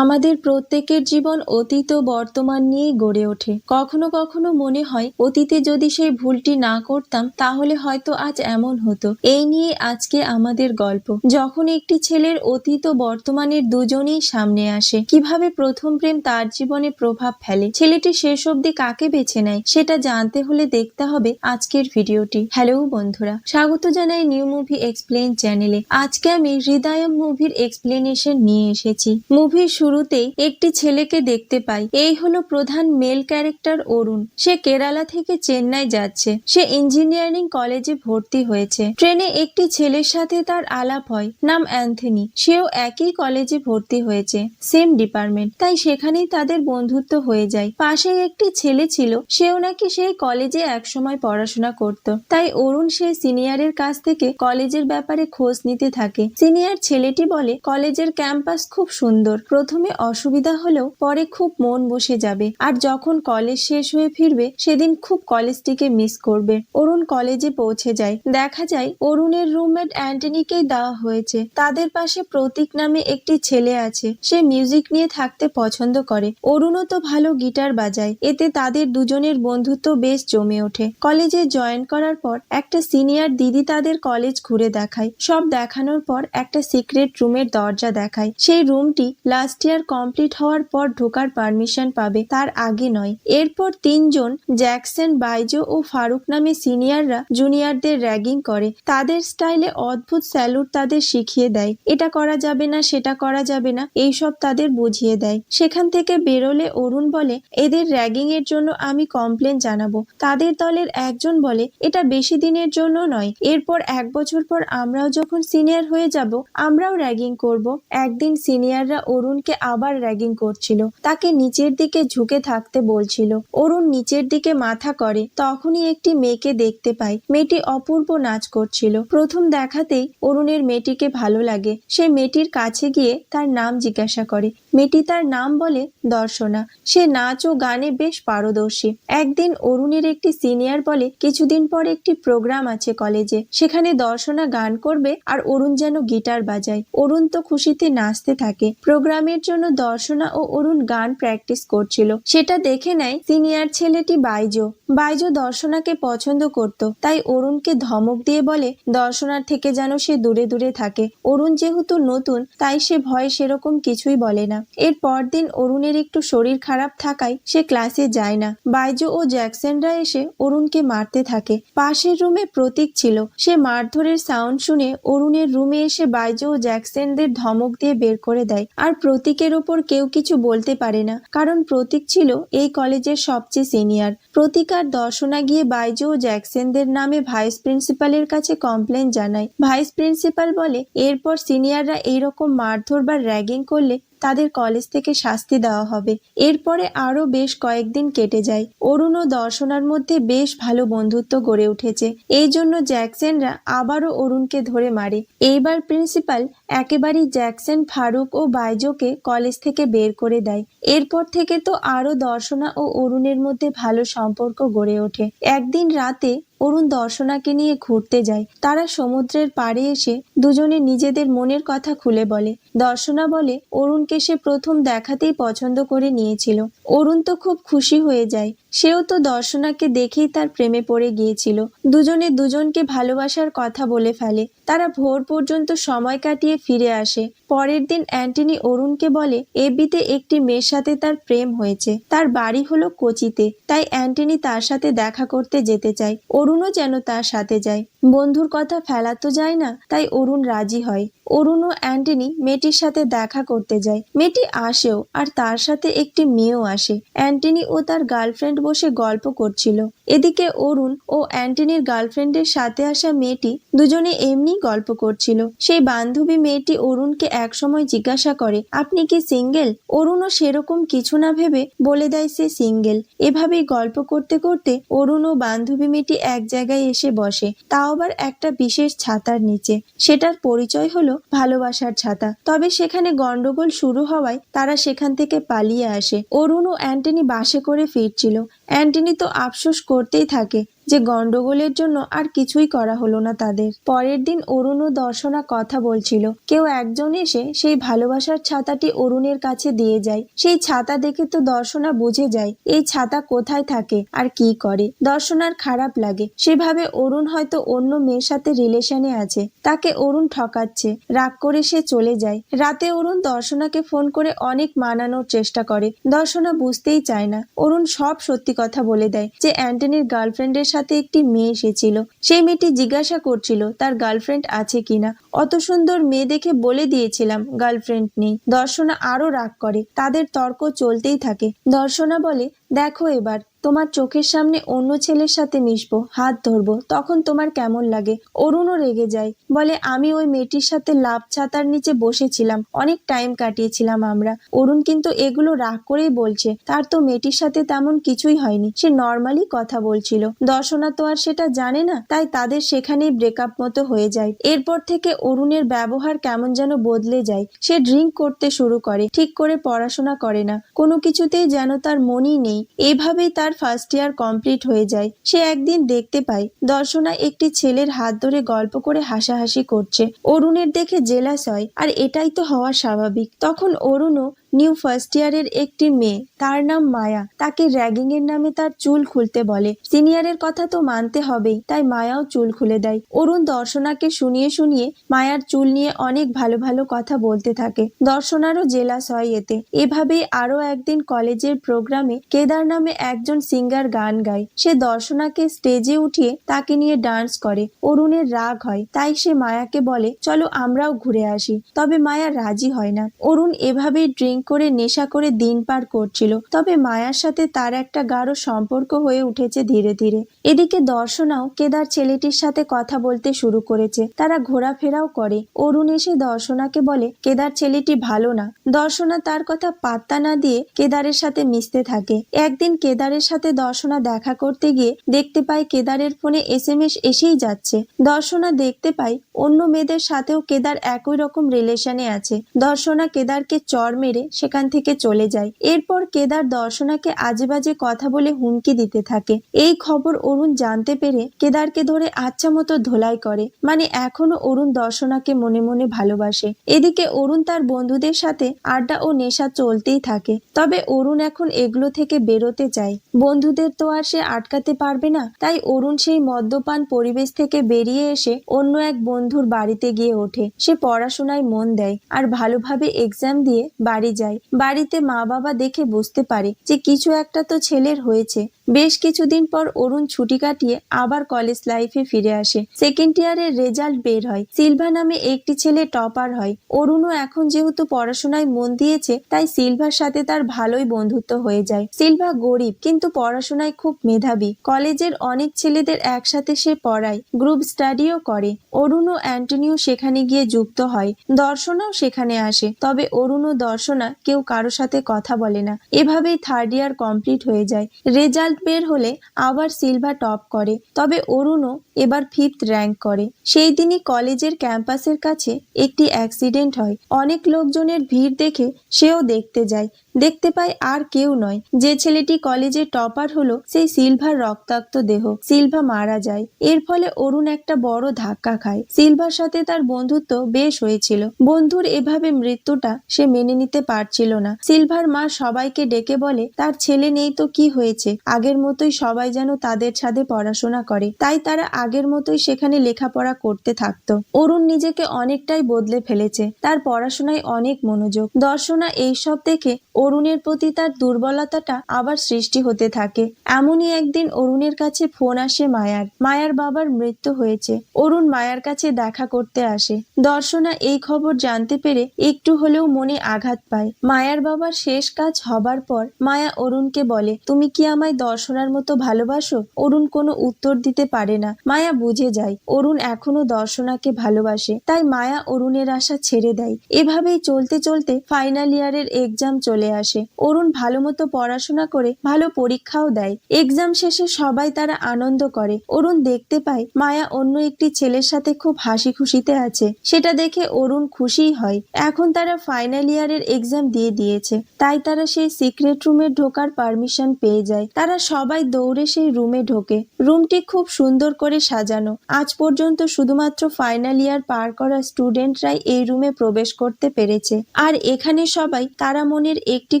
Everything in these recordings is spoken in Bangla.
আমাদের প্রত্যেকের জীবন অতীত বর্তমান নিয়েই গড়ে ওঠে। কখনো কখনো মনে হয়, অতীতে যদি সেই ভুলটি না করতাম, তাহলে হয়তো আজ এমন হতো। এই নিয়ে আজকে আমাদের গল্প। যখন একটি ছেলের অতীত বর্তমানের দুজনেই সামনে আসে, কীভাবে প্রথম প্রেম তার জীবনে প্রভাব ফেলে? ছেলেটি শেষ অবধি কাকে বেছে নেয়, সেটা জানতে হলে দেখতে হবে আজকের ভিডিওটি। হ্যালো বন্ধুরা, স্বাগত জানাই নিউ মুভি এক্সপ্লেন চ্যানেলে। আজকে আমি হৃদয়ম মুভির এক্সপ্লেনেশন নিয়ে এসেছি। মুভির শুরুতেই একটি ছেলেকে দেখতে পাই। এই হলো প্রধান মেল ক্যারেক্টার অরুণ। সে কেরালা থেকে চেন্নাই যাচ্ছে। সে ইঞ্জিনিয়ারিং কলেজে ভর্তি হয়েছে। ট্রেনে একটি ছেলের সাথে তার আলাপ হয়, নাম অ্যান্থনি। সেও একই কলেজে ভর্তি হয়েছে, সেম ডিপার্টমেন্ট। তাই সেখানেই তাদের বন্ধুত্ব হয়ে যায়। পাশে একটি ছেলে ছিল, সেও নাকি সেই কলেজে একসময় পড়াশোনা করত। তাই অরুণ সেই সিনিয়রের কাছ থেকে কলেজের ব্যাপারে খোঁজ নিতে থাকে। সিনিয়র ছেলেটি বলে, কলেজের ক্যাম্পাস খুব সুন্দর। প্রথমে অসুবিধা হলেও পরে খুব মন বসে যাবে। আর যখন কলেজ শেষ হয়ে ফিরবে, সেদিন খুব কলেজটিকে মিস করবে। অরুণ কলেজে পৌঁছে যায়। দেখা যায়, অরুণের রুমমেট অ্যান্টনিকেই দেওয়া হয়েছে। তাদের পাশে প্রতীক নামে একটি ছেলে আছে। সে মিউজিক নিয়ে থাকতে পছন্দ করে। অরুণও তো ভালো গিটার বাজায়। এতে তাদের দুজনের বন্ধুত্ব বেশ জমে ওঠে। কলেজে জয়েন করার পর একটা সিনিয়র দিদি তাদের কলেজ ঘুরে দেখায়। সব দেখানোর পর একটা সিক্রেট রুমের দরজা দেখায়। সেই রুমটি লাস্ট ইয়ার কমপ্লিট হওয়ার পর ঢোকার পারমিশন পাবে, তার আগে নয়। এরপর তিনজন, জ্যাকসন, বাইজো ও ফারুক নামে সিনিয়ররা জুনিয়রদের র্যাগিং করে। তাদের স্টাইলে অদ্ভুত স্যালুট তাদের শিখিয়ে দেয়। এটা করা যাবে না, সেটা করা যাবে না, এইসব তাদের বুঝিয়ে দেয়। সেখান থেকে বেরোলে অরুণ বলে, এদের র্যাগিং এর জন্য আমি কমপ্লেন জানাব। তাদের দলের একজন বলে, এটা বেশি দিনের জন্য নয়। এরপর এক বছর পর আমরাও যখন সিনিয়র হয়ে যাব, আমরাও র্যাগিং করব। একদিন সিনিয়ররা অরুণকে আবার র্যাগিং করছিল। তাকে নিচের দিকে ঝুঁকে থাকতে বলছিল। অরুণ নিচের দিকে মাথা করে, তখনই একটি মেয়েকে দেখতে পায়। মেয়েটি অপূর্ব নাচ করছিল। প্রথম দেখাতেই অরুণের মেয়েটিকে ভালো লাগে। সে মেয়েটির কাছে গিয়ে তার নাম জিজ্ঞাসা করে মেয়েটি তার নাম বলে দর্শনা। সে নাচ ও গানে বেশ পারদর্শী। একদিন অরুণের একটি সিনিয়র বলে, কিছুদিন পর একটি প্রোগ্রাম আছে কলেজে। সেখানে দর্শনা গান করবে আর অরুণ যেন গিটার বাজায়। অরুণ তো খুশিতে নাচতে থাকে। প্রোগ্রামের জন্য দর্শনা ও অরুণ গান প্র্যাকটিস করছিল। সেটা দেখে নেয় সিনিয়র ছেলেটি বাইজো। বাইজো দর্শনাকে পছন্দ করত। তাই অরুণকে ধমক দিয়ে বলে, দর্শনার থেকে যেন সে দূরে দূরে থাকে। অরুণ যেহেতু নতুন, তাই সে ভয়ে সেরকম কিছুই বলে না। এর পরদিন অরুণের একটু শরীর খারাপ থাকায় সে ক্লাসে যায় না। বাইজো ও জ্যাকসনরা এসে অরুণকে মারতে থাকে। পাশের রুমে প্রতীক ছিল। সে মারধরের সাউন্ড শুনে অরুণের রুমে এসে বাইজো ও জ্যাকসনদের ধমক দিয়ে বের করে দেয়। আর প্রতীকের ওপর কেউ কিছু বলতে পারে না, কারণ প্রতীক ছিল এই কলেজের সবচেয়ে সিনিয়র। প্রতীক আর দর্শনা গিয়ে বাইজো ও জ্যাকসনদের নামে ভাইস প্রিন্সিপালের কাছে কমপ্লেন জানায়। ভাইস প্রিন্সিপাল বলে, এরপর সিনিয়ররা এইরকম মারধর বা র্যাগিং করলে তাদের কলেজ থেকে শাস্তি দেওয়া হবে। এরপরে আরও বেশ কয়েকদিন কেটে যায়। অরুণ ও দর্শনার মধ্যে বেশ ভালো বন্ধুত্ব গড়ে উঠেছে। এই জন্য জ্যাকসনরা আবারও অরুণকে ধরে মারে। এইবার প্রিন্সিপাল একেবারেই জ্যাকসন, ফারুক ও বাইজোকে কলেজ থেকে বের করে দেয়। এরপর থেকে তো আরও দর্শনা ও অরুণের মধ্যে ভালো সম্পর্ক গড়ে ওঠে। একদিন রাতে অরুণ দর্শনাকে নিয়ে ঘুরতে যায়। তারা সমুদ্রের পাড়ে এসে দুজনে নিজেদের মনের কথা খুলে বলে। দর্শনা বলে, অরুণকে সে প্রথম দেখাতেই পছন্দ করে নিয়েছিল। অরুণ তো খুব খুশি হয়ে যায়। সেও তো দর্শনাকে দেখেই তার প্রেমে পড়ে গিয়েছিল। দুজনে দুজনকে ভালোবাসার কথা বলে ফেলে। তারা ভোর পর্যন্ত সময় কাটিয়ে ফিরে আসে। পরের দিন অ্যান্টনি অরুণকে বলে এবিতে একটি মেয়ের সাথে তার প্রেম হয়েছে। তার বাড়ি হলো কোচিতে। তাই অ্যান্টনি তার সাথে দেখা করতে যেতে চায়। অরুণও যেন তার সাথে যায়। বন্ধুর কথা ফেলা তো যায় না, তাই অরুণ রাজি হয়। অরুণ ও অ্যান্টনি মেয়েটির সাথে দেখা করতে যায়। মেয়েটি আসেও, আর তার সাথে একটি মেয়েও আসে। অ্যান্টনি ও তার গার্লফ্রেন্ড বসে গল্প করছিল। এদিকে অরুণ ও অ্যান্টনির গার্লফ্রেন্ডের সাথে আসা মেয়েটি দুজনে এমনি গল্প করছিল। সেই বান্ধবী মেয়েটি অরুণকে একসময় জিজ্ঞাসা করে, আপনি কি সিঙ্গেল? অরুণও সেরকম কিছু না ভেবে বলে দেয় সে সিঙ্গেল। এভাবেই গল্প করতে করতে অরুণ ও বান্ধবী মেয়েটি এক জায়গায় এসে বসে। তাও আবার একটা বিশেষ ছাতার নিচে। সেটার পরিচয় হলো ভালোবাসার ছাতা। তবে সেখানে গন্ডগোল শুরু হওয়ায় তারা সেখান থেকে পালিয়ে আসে। অরুণ ও অ্যান্টনি বাসে করে ফিরছিল। অ্যান্টনি তো আফসোস করতেই থাকে। যে গন্ডগোলের জন্য আর কিছুই করা হলো না তাদের। পরের দিন অরুণ ও দর্শনা কথা বলছিল। কেউ একজন এসে সেই ভালোবাসার ছাতাটি অরুণের কাছে দিয়ে যায়। সেই ছাতা দেখে তো দর্শনা বুঝে যায়, এই ছাতা কোথায় থাকে আর কি করে। দর্শনার খারাপ লাগে। সেভাবে অরুণ হয়তো অন্য মেয়ের সাথে রিলেশনে আছে। তাকে অরুণ ঠকাচ্ছে। রাগ করে সে চলে যায়। রাতে অরুণ দর্শনাকে ফোন করে অনেক মানানোর চেষ্টা করে। দর্শনা বুঝতেই চায় না। অরুণ সব সত্যি কথা বলে দেয় যে অ্যান্টনির গার্লফ্রেন্ডের সাথে একটি মেয়ে এসেছিল। সেই মেয়েটি জিজ্ঞাসা করছিল তার গার্লফ্রেন্ড আছে কিনা? অত সুন্দর মেয়ে দেখে বলে দিয়েছিলাম গার্লফ্রেন্ড নেই। দর্শনা আরও রাগ করে। তাদের তর্ক চলতেই থাকে। দর্শনা বলে, দেখো এবার, তোমার চোখের সামনে অন্য ছেলের সাথে মিশবো, হাত ধরবো, তখন তোমার কেমন লাগে? অরুণও রেগে যায়। বলে, আমি ওই মেয়েটির সাথে লাভ ছাতার নিচে বসেছিলাম, অনেক টাইম কাটিয়েছিলাম আমরা। অরুণ কিন্তু এগুলো রাগ করেই বলছে, তার তো মেয়েটির সাথে তেমন কিছুই হয়নি, সে নর্মালি কথা বলছিল। দর্শনা তো আর সেটা জানে না, তাই তাদের সেখানেই ব্রেকআপ মতো হয়ে যায়। এরপর থেকে অরুণের ব্যবহার কেমন যেন বদলে যায়। সে ড্রিঙ্ক করতে শুরু করে, ঠিক করে পড়াশোনা করে না। কোনো কিছুতেই যেন তার মনই নেই। এভাবেই তার ফার্স্ট ইয়ার কমপ্লিট হয়ে যায়। সে একদিন দেখতে পায়, দর্শনা একটি ছেলের হাত ধরে গল্প করে হাসাহাসি করছে। অরুণের দেখে জেলাস হয়, আর এটাই তো হওয়া স্বাভাবিক। তখন অরুণও নিউ ফার্স্ট ইয়ারের একটি মেয়ে। তার নাম মায়া। তাকে র্যাগিং এর নামে তার চুল খুলতে বলে। সিনিয়রের কথা তো মানতে হবেই, তাই মায়াও চুল খুলে দেয়। অরুণ দর্শনাকে শুনিয়ে শুনিয়ে মায়ার চুল নিয়ে অনেক ভালো ভালো কথা বলতে থাকে। দর্শনারও জেলাস হয় এতে। এভাবেই আরও একদিন কলেজের প্রোগ্রামে কেদার নামে একজন সিঙ্গার গান গায়। সে দর্শনাকে স্টেজে উঠিয়ে তাকে নিয়ে ডান্স করে। অরুণের রাগ হয়, তাই সে মায়াকে বলে, চলো আমরাও ঘুরে আসি। তবে মায়া রাজি হয় না। অরুণ এভাবেই ড্রিঙ্ক করে নেশা করে দিন পার করছিল। তবে মায়ার সাথে তার একটা গাঢ় সম্পর্ক হয়ে উঠেছে ধীরে ধীরে। এদিকে দর্শনাও কেদার ছেলেটির সাথে কথা বলতে শুরু করেছে। তারা ঘোরাফেরাও করে। অরুণ এসে দর্শনাকে বলে, কেদার ছেলেটি ভালো না। দর্শনা তার কথা পাত্তা না দিয়ে কেদারের সাথে মিশতে থাকে। একদিন কেদারের সাথে দর্শনা দেখা করতে গিয়ে দেখতে পায় কেদারের ফোনে এস এম এস এসেই যাচ্ছে। দর্শনা দেখতে পায় অন্য মেয়েদের সাথেও কেদার একই রকম রিলেশনে আছে। দর্শনা কেদারকে চর মেরে সেখান থেকে চলে যায়। এরপর কেদার দর্শনাকে আজে বাজে কথা বলে হুমকি দিতে থাকে। এই খবর অরুণ জানতে পেরে কেদারকে ধরে আচ্ছা মতো ধোলাই করে। মানে এখনও অরুণ দর্শনাকে মনে মনে ভালোবাসে। এদিকে অরুণ তার বন্ধুদের সাথে আড্ডা ও নেশা চলতেই থাকে। তবে অরুণ এখন এগুলো থেকে বেরোতে চায়। বন্ধুদের তো আর সে আটকাতে পারবে না। তাই অরুণ সেই মদ্যপান পরিবেশ থেকে বেরিয়ে এসে অন্য এক বন্ধুর বাড়িতে গিয়ে ওঠে। সে পড়াশোনায় মন দেয় আর ভালোভাবে এক্সাম দিয়ে বাড়ি যায়। বাড়িতে মা বাবা দেখে বুঝতে পারে যে কিছু একটা তো ছেলের হয়েছে। বেশ কিছুদিন পর অরুণ ছুটি কাটিয়ে আবার কলেজ লাইফে ফিরে আসে। সেকেন্ড ইয়ারের রেজাল্ট বের হয়। সিলভা নামে একটি ছেলে টপার হয়। অরুণও এখন যেহেতু পড়াশোনায় মন দিয়েছে, তাই সিলভার সাথে তার ভালোই বন্ধুত্ব হয়ে যায়। সিলভা গরিব, কিন্তু পড়াশোনায় খুব মেধাবী। কলেজের অনেক ছেলেদের একসাথে সে পড়ায় গ্রুপ স্টাডিও করে। অরুণ ও অ্যান্টনিও সেখানে গিয়ে যুক্ত হয়। দর্শনাও সেখানে আসে। তবে অরুণ ও দর্শনা কেউ কারও সাথে কথা বলে না। এভাবেই থার্ড ইয়ার কমপ্লিট হয়ে যায়। রেজাল্ট বের হলে আবার সিলভা টপ করে। তবে অরুণও এবার ফিফথ র্যাঙ্ক করে। সেই দিনই কলেজের ক্যাম্পাসের কাছে একটি অ্যাক্সিডেন্ট হয়। অনেক লোকজনের ভিড় দেখে সেও দেখতে যায়। দেখতে পায় আর কেউ নয়। যে ছেলেটি কলেজে টপার হলো, সেই সিলভার রক্তাক্ত দেহ সিলভা মারা যায়। এর ফলে অরুণ একটা বড় ধাক্কা খায়। সিলভার সাথে তার বন্ধুত্ব বেশ হয়েছিল। বন্ধুর এভাবে মৃত্যুটা সে মেনে নিতে পারছিল না। সিলভার মা সবাইকে ডেকে বলে, তার ছেলে নেই তো কি হয়েছে? আগের মতোই সবাই যেন তাদের ছাদে পড়াশোনা করে। তাই তারা আগের মতোই সেখানে লেখাপড়া করতে থাকতো। অরুণ নিজেকে অনেকটাই বদলে ফেলেছে। তার পড়াশোনায় অনেক মনোযোগ। দর্শনা এইসব দেখে অরুণের প্রতি তার দুর্বলতাটা আবার সৃষ্টি হতে থাকে। এমনই একদিন অরুণের কাছে ফোন আসে মায়ার। মায়ার বাবার মৃত্যু হয়েছে। অরুণ মায়ার কাছে দেখা করতে আসে। দর্শনা এই খবর জানতে পেরে একটু হলেও মনে আঘাত পায়। মায়ার বাবার শেষ কাজ হবার পর মায়া অরুণকে বলে, তুমি কি আমায় দর্শনার মতো ভালোবাসো? অরুণ কোনো উত্তর দিতে পারে না। মায়া বুঝে যায়, অরুণ এখনও দর্শনাকে ভালোবাসে। তাই মায়া অরুণের আশা ছেড়ে দেয়। এভাবেই চলতে চলতে ফাইনাল ইয়ারের এক্সাম চলে আসে। অরুণ ভালো মতো পড়াশোনা করে ভালো পরীক্ষাও দেয়। এক্সাম শেষে সবাই তারা আনন্দ করে। অরুণ দেখতে পায়, মায়া অন্য একটি ছেলের সাথে খুব হাসি খুশিতে আছে। সেটা দেখে অরুণ খুশিই হয়। এখন তারা ফাইনাল ইয়ারের এক্সাম দিয়ে দিয়েছে। তাই তারা সেই সিক্রেট রুমে ঢোকার পারমিশন পেয়ে যায়। তারা সবাই দৌড়ে সেই রুমে ঢোকে। রুমটি খুব সুন্দর করে সাজানো। আজ পর্যন্ত শুধুমাত্র ফাইনাল ইয়ার পার করা স্টুডেন্টরাই এই রুমে প্রবেশ করতে পেরেছে। আর এখানে সবাই তারা মনের একটি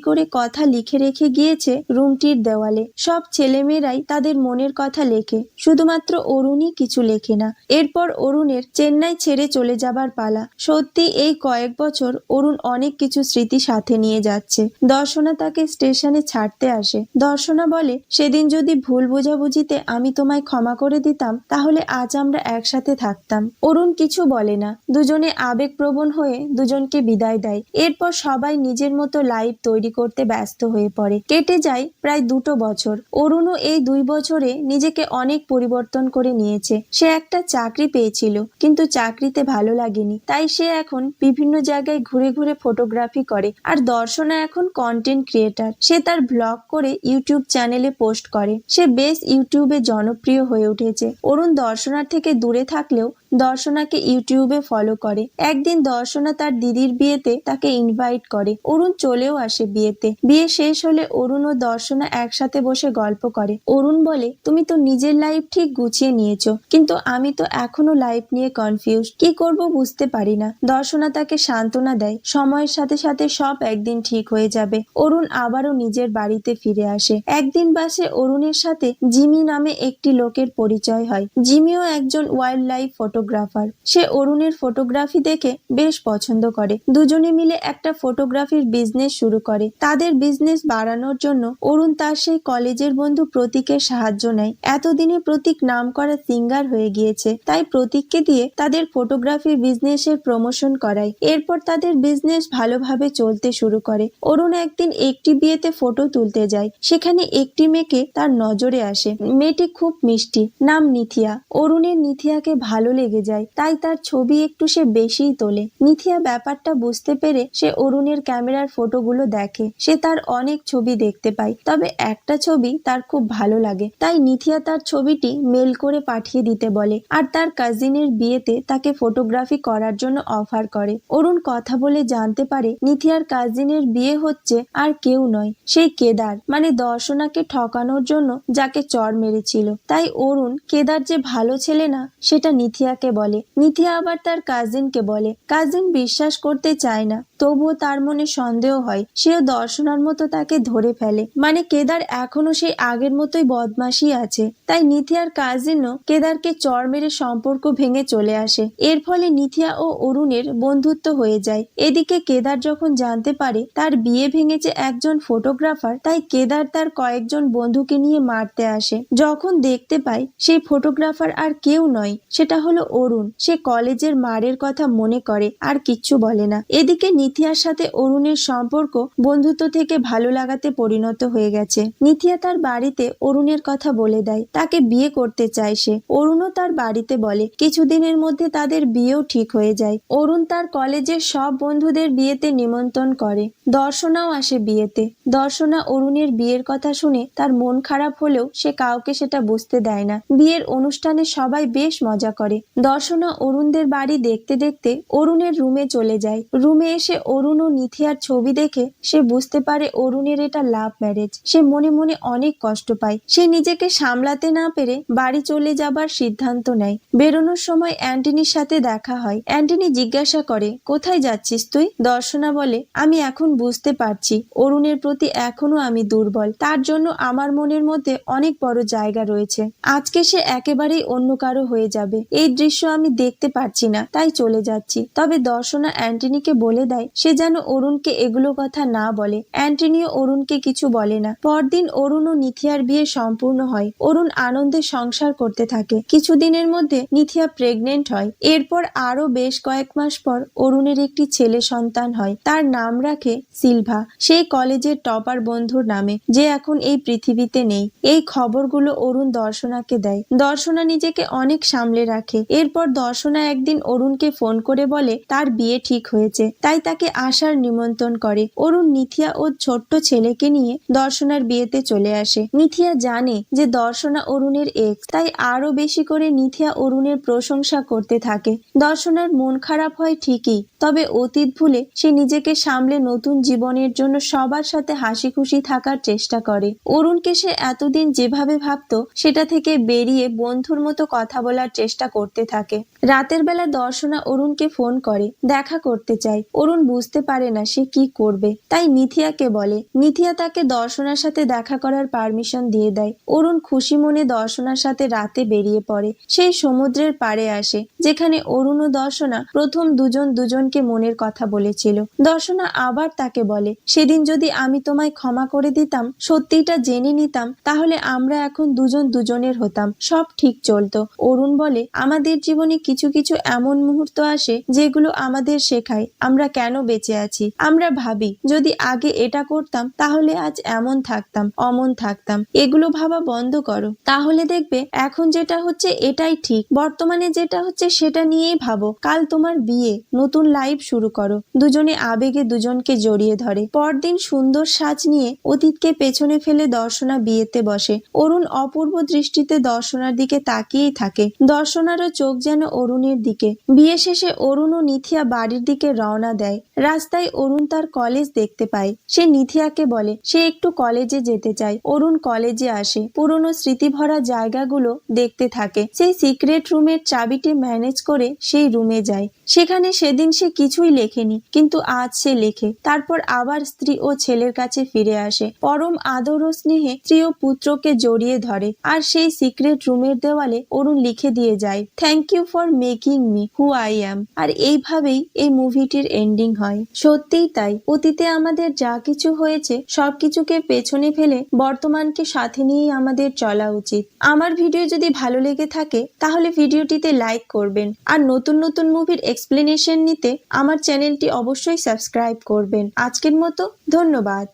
করে কথা লিখে রেখে গিয়েছে রুমটির দেওয়ালে। সব ছেলেমেয়েরাই তাদের মনের কথা লেখে। শুধুমাত্র অরুণই কিছু লেখে না। এরপর অরুণের চেন্নাই ছেড়ে চলে যাবার পালা। সত্যি এই কয়েক বছর অরুণ অনেক কিছু স্মৃতি সাথে নিয়ে যাচ্ছে। দর্শনা তাকে স্টেশনে ছাড়তে আসে। দর্শনা বলে, সেদিন যদি ভুল বোঝাবুঝিতে আমি তোমায় ক্ষমা করে দিতাম, তাহলে আজ আমরা একসাথে থাকতাম। অরুণ কিছু বলে না। দুজনে আবেগপ্রবণ হয়ে দুজনকে বিদায় দেয়। এরপর সবাই নিজের মতো লাইফ তৈরি করতে ব্যস্ত হয়ে পড়ে। কেটে যায় প্রায় দুটো বছর। অরুণও এই দুই বছরে নিজেকে অনেক পরিবর্তন করে নিয়েছে। সে একটা চাকরি পেয়েছিল, কিন্তু চাকরিতে ভালো লাগেনি। তাই সে এখন বিভিন্ন জায়গায় ঘুরে ঘুরে ফটোগ্রাফি করে। আর দর্শনা এখন কন্টেন্ট ক্রিয়েটার সে তার ব্লগ করে ইউটিউব চ্যানেলে পোস্ট করে। সে বেশ ইউটিউবে জনপ্রিয় হয়ে উঠেছে। অরুণ দর্শনার থেকে দূরে থাকলেও দর্শনাকে ইউটিউবে ফলো করে। একদিন দর্শনা তার দিদির বিয়েতে তাকে ইনভাইট করে। অরুণ চলেও আসে বিয়েতে। বিয়ে শেষ হলে অরুণ ও দর্শনা একসাথে বসে গল্প করে। অরুণ বলে, তুমি তো নিজের লাইফ ঠিক গুছিয়ে নিয়েছো, কিন্তু আমি তো এখনও লাইফ নিয়ে কনফিউজ কি করব বুঝতে পারি না। দর্শনা তাকে সান্ত্বনা দেয়, সময়ের সাথে সাথে সব একদিন ঠিক হয়ে যাবে। অরুণ আবারও নিজের বাড়িতে ফিরে আসে। একদিন বাসে অরুণের সাথে জিমি নামে একটি লোকের পরিচয় হয়। জিমিও একজন ওয়াইল্ড লাইফ ফটোগ্রাফার। সে অরুণের ফটোগ্রাফি দেখে বেশ পছন্দ করে। দুজনে মিলে একটা ফটোগ্রাফির বিজনেস শুরু করে। তাদের বিজনেস বাড়ানোর জন্য অরুণ তার সেই কলেজের বন্ধু প্রতীকের সাহায্য নেয়। এতদিনে প্রতীক নাম করা সিঙ্গার হয়ে গিয়েছে। তাই প্রতীককে দিয়ে তাদের ফটোগ্রাফি বিজনেসের প্রমোশন করায়। এরপর তাদের বিজনেস ভালোভাবে চলতে শুরু করে। অরুণ একদিন একটি বিয়েতে ফটো তুলতে যায়। সেখানে একটি মেয়েকে তার নজরে আসে। মেয়েটি খুব মিষ্টি। নাম নিথিয়া। অরুণের নিথিয়াকে ভালো লেগে যায়। তাই তার ছবি একটু সে বেশিই তোলে। নিথিয়া ব্যাপারটা বুঝতে পেরে সে অরুণের ক্যামেরার ফটোগুলো দেখে। সে তার অনেক ছবি দেখতে পায়। তবে একটা ছবি তার খুব ভালো লাগে। তাই নিথিয়া তার ছবিটি মেল করে পাঠিয়ে দিতে বলে। আর তার কাজিনের বিয়েতে তাকে ফটোগ্রাফি করার জন্য অফার করে। অরুণ কথা বলে জানতে পারে নিথিয়ার কাজিনের বিয়ে হচ্ছে আর কেউ নয়। সেই কেদার মানে দর্শনাকে ঠকানোর জন্য যাকে চর মেরেছিল। তাই অরুণ, কেদার যে ভালো ছেলে না, সেটা নিথিয়াকে বলে, নিথিয়া আবার তার কাজিনকে বলে কাজিন বিশ্বাস করতে চায় না। তবুও তার মনে সন্দেহ হয়, সেও দর্শনার মতো তাকে ধরে ফেলে। মানে কেদার এখনও সেই আগের মতোই বদমাশি আছে। তাই নিথিয়ার কাজিনও কেদারকে চর মেরে সম্পর্ক ভেঙে চলে আসে। এর ফলে নিথিয়া ও অরুণের বন্ধুত্ব হয়ে যায়। এদিকে কেদার যখন জানতে পারে তার বিয়ে ভেঙেছে একজন ফটোগ্রাফার তাই কেদার তার কয়েকজন বন্ধুকে নিয়ে মারতে আসে। যখন দেখতে পায়, সেই ফটোগ্রাফার আর কেউ নয়, সেটা হলো অরুণ। সে কলেজের মারের কথা মনে করে, আর কিচ্ছু বলে না। এদিকে নিথিয়ার সাথে অরুণের সম্পর্ক বন্ধুত্ব থেকে ভালো লাগাতে পরিণত হয়ে গেছে। নিথিয়া তার বাড়িতে অরুণের কথা বলে দেয়। তাকে বিয়ে করতে চায় সে। অরুণও তার বাড়িতে বলে, কিছুদিনের মধ্যে তাদের বিয়েও ঠিক হয়ে যায়। অরুণ তার কলেজের সব বন্ধুদের বিয়েতে নিমন্ত্রণ করে। দর্শনাও আসে বিয়েতে। দর্শনা অরুণের বিয়ের কথা শুনে তার মন খারাপ হলেও সে কাউকে সেটা বুঝতে দেয় না। বিয়ের অনুষ্ঠানে সবাই বেশ মজা করে। দর্শনা অরুণদের বাড়ি দেখতে দেখতে অরুণের রুমে চলে যায়। রুমে এসে অরুণ ও নিথিয়ার ছবি দেখে সে বুঝতে পারে অরুণের এটা লাভ ম্যারেজ। সে মনে মনে অনেক কষ্ট পায়। সে নিজেকে সামলাতে না পেরে বাড়ি চলে যাবার সিদ্ধান্ত নেয়। বেরোনোর সময় অ্যান্টনির সাথে দেখা হয়। অ্যান্টনি জিজ্ঞাসা করে, কোথায় যাচ্ছিস তুই? দর্শনা বলে, আমি এখন বুঝতে পারছি। অরুণের প্রতি এখনও আমি দুর্বল। তার জন্য আমার মনের মধ্যে অনেক বড় জায়গা রয়েছে। আজকে সে একেবারেই অন্য কারও হয়ে যাবে। এই দৃশ্য আমি দেখতে পারছি না, তাই চলে যাচ্ছি। তবে দর্শনা অ্যান্টনিকে বলে দেয়, সে যেন অরুণকে এগুলো কথা না বলে। অ্যান্টনিও অরুণকে কিছু বলে না। পরদিন অরুণ ও নিথিয়ার বিয়ে সম্পূর্ণ হয়। অরুণ আনন্দে সংসার করতে থাকে। কিছুদিনের মধ্যে নিথিয়া প্রেগনেন্ট হয়। এরপর আরও বেশ কয়েক মাস পর অরুণের একটি ছেলে সন্তান হয়। তার নাম রাখে সিলভা। সেই কলেজের টপার বন্ধুর নামে, যে এখন এই পৃথিবীতে নেই। এই খবরগুলো অরুণ দর্শনাকে দেয়। দর্শনা নিজেকে অনেক সামলে রাখে। এরপর দর্শনা একদিন অরুণকে ফোন করে বলে, তার বিয়ে ঠিক হয়েছে। তাই তাকে আসার নিমন্ত্রণ করে। অরুণ নিথিয়া ও ছোট্ট ছেলেকে নিয়ে দর্শনার বিয়েতে চলে আসে। নিথিয়া জানে যে দর্শনা অরুণের এক্স তাই আরও বেশি করে নিথিয়া অরুণের প্রশংসা করতে থাকে। দর্শনার মন খারাপ হয় ঠিকই, তবে অতীত ভুলে সে নিজেকে সামলে নতুন জীবনের জন্য সবার সাথে হাসি খুশি থাকার চেষ্টা করে। অরুণকে সে এতদিন যেভাবে ভাবতো, সেটা থেকে বেরিয়ে বন্ধুর মতো কথা বলার চেষ্টা করতে থাকে। রাতের বেলা দর্শনা অরুণকে ফোন করে, দেখা করতে চায়। অরুণ বুঝতে পারে না সে কি করবে। তাই নিথিয়াকে বলে, নিথিয়া তাকে দর্শনার সাথে দেখা করার পারমিশন দিয়ে দেয়। অরুণ খুশি মনে দর্শনার সাথে রাতে বেরিয়ে পড়ে। সেই সমুদ্রের পাড়ে আসে, যেখানে অরুণ ও দর্শনা প্রথম দুজন দুজনকে মনের কথা বলেছিল। দর্শনা আবার তাকে বলে, সেদিন যদি আমি তোমায় ক্ষমা করে দিতাম, সত্যিটা জেনে নিতাম, তাহলে আমরা এখন দুজন দুজনের হতাম। সব ঠিক চলতো। অরুণ বলে, আমাদের জীবনে কিছু কিছু এমন মুহূর্ত আসে যেগুলো আমাদের শেখায়। আমরা কেন বেঁচে আছি? আমরা ভাবি, যদি আগে এটা করতাম, তাহলে আজ এমন থাকতাম, অমন থাকতাম। এগুলো ভাবা বন্ধ করো। তাহলে দেখবে, এখন যেটা হচ্ছে এটাই ঠিক। বর্তমানে যেটা হচ্ছে সেটা নিয়েই ভাবো। কাল তোমার বিয়ে। নতুন লাইফ শুরু করো। দুজনে আবেগে দুজনকে জড়িয়ে ধরে। পরদিন সুন্দর সাজ নিয়ে অতীতকে পেছনে ফেলে দর্শনা বিয়েতে বসে। অরুণ অপূর্ব দৃষ্টিতে দর্শনার দিকে তাকিয়েই থাকে। দর্শনারও চোখ যেন অরুণের দিকে। বিয়ে শেষে অরুণ ও নিথিয়া বাড়ির দিকে রওনা দেয়। রাস্তায় অরুণ তার কলেজ দেখতে পায়। সে নিথিয়াকে বলে, সে একটু কলেজে যেতে চায়। অরুণ কলেজে আসে। পুরনো স্মৃতি ভরা জায়গাগুলো দেখতে থাকে সেই সিক্রেট রুমের চাবিটি ম্যানেজ করে সেই রুমে যায়। সেখানে সেদিন সে কিছুই লেখেনি, কিন্তু আজ সে লেখে। তারপর আবার স্ত্রী ও ছেলের কাছে ফিরে আসে। পরম আদর ও স্নেহে স্ত্রী ও পুত্রকে জড়িয়ে ধরে। আর সেই সিক্রেট রুমের দেওয়ালে অরুণ লিখে দিয়ে যায় thank you for making me who I am আর এইভাবেই এই মুভিটির এন্ডিং হয়। সত্যিই তাই। অতীতে আমাদের যা কিছু হয়েছে সবকিছুকে পেছনে ফেলে বর্তমানকে সাথে নিয়েই আমাদের চলা উচিত। আমার ভিডিও যদি ভালো লেগে থাকে, তাহলে ভিডিওটিতে লাইক করবেন। আর নতুন নতুন মুভির এক্সপ্লেনেশন নিতে আমার চ্যানেলটি অবশ্যই সাবস্ক্রাইব করবেন। আজকের মতো, ধন্যবাদ।